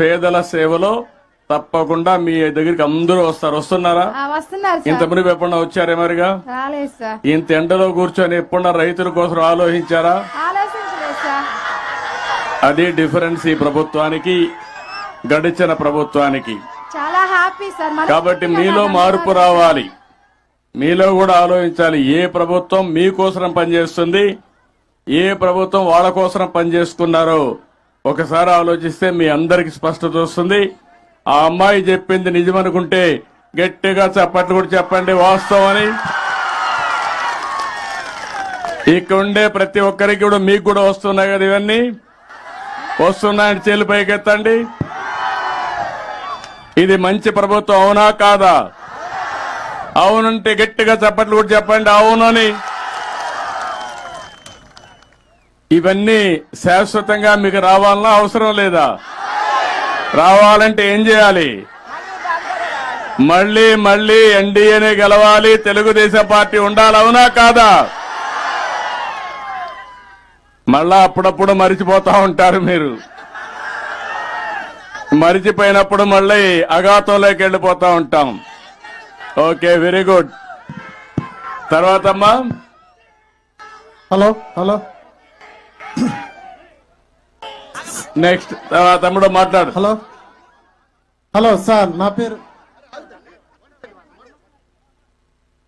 పేదల సేవలో తప్పకుండా మీ దగ్గరికి అందరూ వస్తారు. వస్తున్నారా? వస్తున్నారు ఇంత మునిపు ఎప్పుడన్నా వచ్చారే మరిగా? ఇంత ఎండలో కూర్చొని ఎప్పుడన్నా రైతుల కోసం ఆలోచించారా? అది డిఫరెన్స్ ఈ ప్రభుత్వానికి గడిచిన ప్రభుత్వానికి. చాలా హ్యాపీ సార్. కాబట్టి మీలో మార్పు రావాలి. మీలో కూడా ఆలోచించాలి. ఏ ప్రభుత్వం మీకోసం పనిచేస్తుంది? ఏ ప్రభుత్వం వాళ్ళ కోసం పనిచేస్తున్నారో? ఒకసారి ఆలోచిస్తే మీ అందరికి స్పష్టత వస్తుంది. ఆ అమ్మాయి చెప్పింది నిజమనుకుంటే గట్టిగా చప్పట్లు కూడా చెప్పండి వాస్తవం అని ఇక్కడ ఉండే ప్రతి ఒక్కరికి కూడా మీకు కూడా వస్తున్నాయి కదా ఇవన్నీ. వస్తున్నాయని చేలు పైకెత్తండి. ఇది మంచి ప్రభుత్వం అవునా కాదా? అవునంటే గట్టిగా చప్పట్లు కూడా చెప్పండి అవునని. ఇవన్నీ శాశ్వతంగా మీకు రావాలన్నా అవసరం లేదా? రావాలంటే ఏం చేయాలి? మళ్ళీ మళ్ళీ ఎన్డీఏనే గెలవాలి తెలుగుదేశం పార్టీ ఉండాలి అవునా కాదా? మళ్ళా అప్పుడప్పుడు మరిచిపోతా ఉంటారు మీరు. మరిచిపోయినప్పుడు మళ్ళీ అఘాతంలోకి వెళ్ళిపోతా ఉంటాం. Okay very good. తర్వాత అమ్మా. Hello hello. నెక్స్ట్ తమ్ముడు మాట్లాడు. హలో. హలో సార్ నా పేరు